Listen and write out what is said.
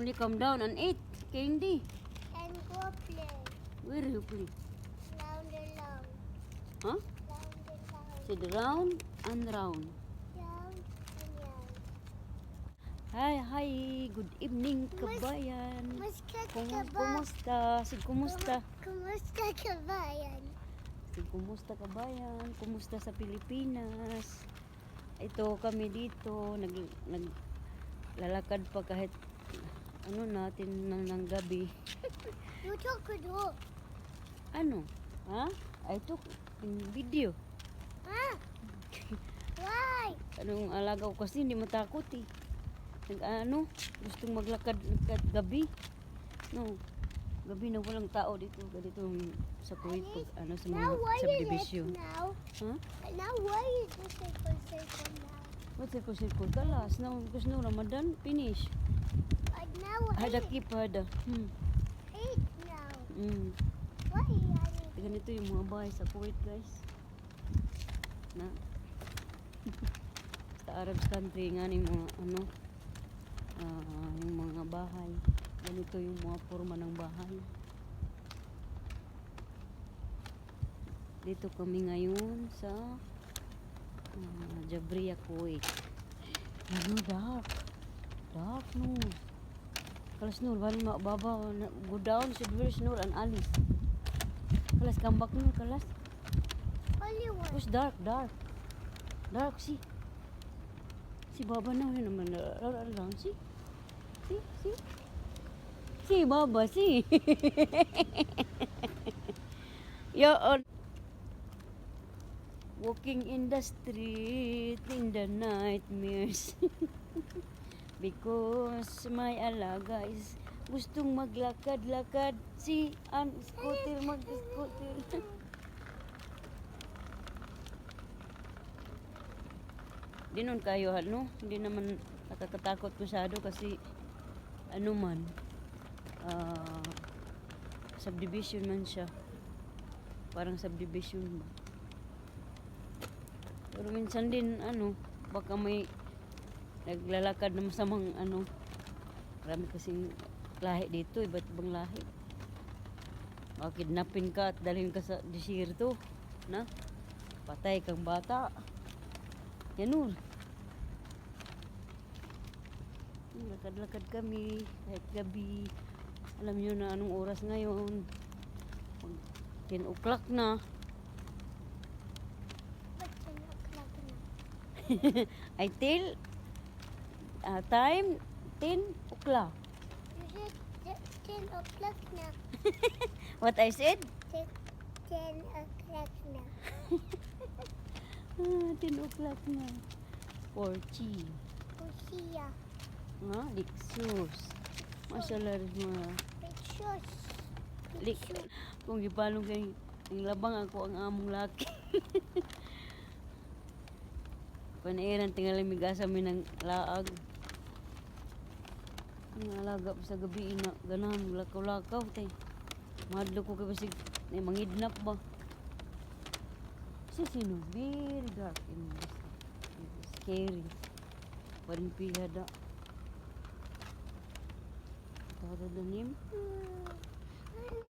only come down and eat candy. And go play. Where you play? Round and round. Huh? Round and round. Sit round and round. Round and round. Hi, hi. Good evening, kabayan. Kumusta Kum ka ba? kumusta? Si kumusta? Kumusta ka ba yan? Si kumusta kabayan? Kumusta sa Pilipinas? Ito kami dito, nag, nag lalakad pa kahit ano natin ng, ng gabi. You took a dog. Ano? Ha? I took in video. Ah! Why? Anong alaga ko kasi hindi matakot eh. Nag ano, gustong maglakad lakad gabi. No. Gabi na walang tao dito, ganito sa Kuwait pag ano sa mga Now why is subdivision. it now? Ha? Now why is it circle circle now? What's it circle kalas? Now because no Ramadan finish. Hada eight, keep hada. Hmm. eight now. Mm. Why are you? Ganito yung mga bahay sa Kuwait, guys. Na sa Arab country nga ni mga ano ah, yung mga bahay. Ganito yung mga forma ng bahay. Dito kami ngayon sa uh, Jabriya, Kuwait. Ano, dark. Dark, no. Kalas nur, bali mababaw. na- Go down, should very nur and alis. Kalas, come back nur, kalas. Tapos dark, dark. Dark, si. Si Baba na yun naman. Around, around, si. Si, si. Si, Baba, si. Yun. Walking in the street in the nightmares. Because my alaga is gustong maglakad-lakad si ang scooter mag-scooter. Di nun kayo ano, hindi naman nakakatakot masyado kasi ano man ah, subdivision man siya. Parang subdivision ba. Pero minsan din ano, baka may naglalakad na masamang ano, marami kasing lahi dito, iba't ibang lahi. Baka kidnapin ka at dalhin ka sa desierto, na? Patay kang bata. Ganun. Hmm, Lakad-lakad kami kahit gabi. Alam niyo na anong oras ngayon. Pag 10 o'clock na. I tell ah, time 10 o'clock. Said te- ten o'clock now. What I said? Te- Ten o'clock now. Ah, 10 o'clock na. Porchi. Lucia. Nga, Lixus. Masalar mga Pictures. Lik, kung gipalong kay ang labang ako ang among laki. Panairan tingali migasa mi ng laag. Ang pa sa gabi ina ganahan lakaw-lakaw tay. Madlo ko kay basig may mangidnap ba. Si sino very dark in this. Scary. Parin pihada. Tawag na nim. Hmm.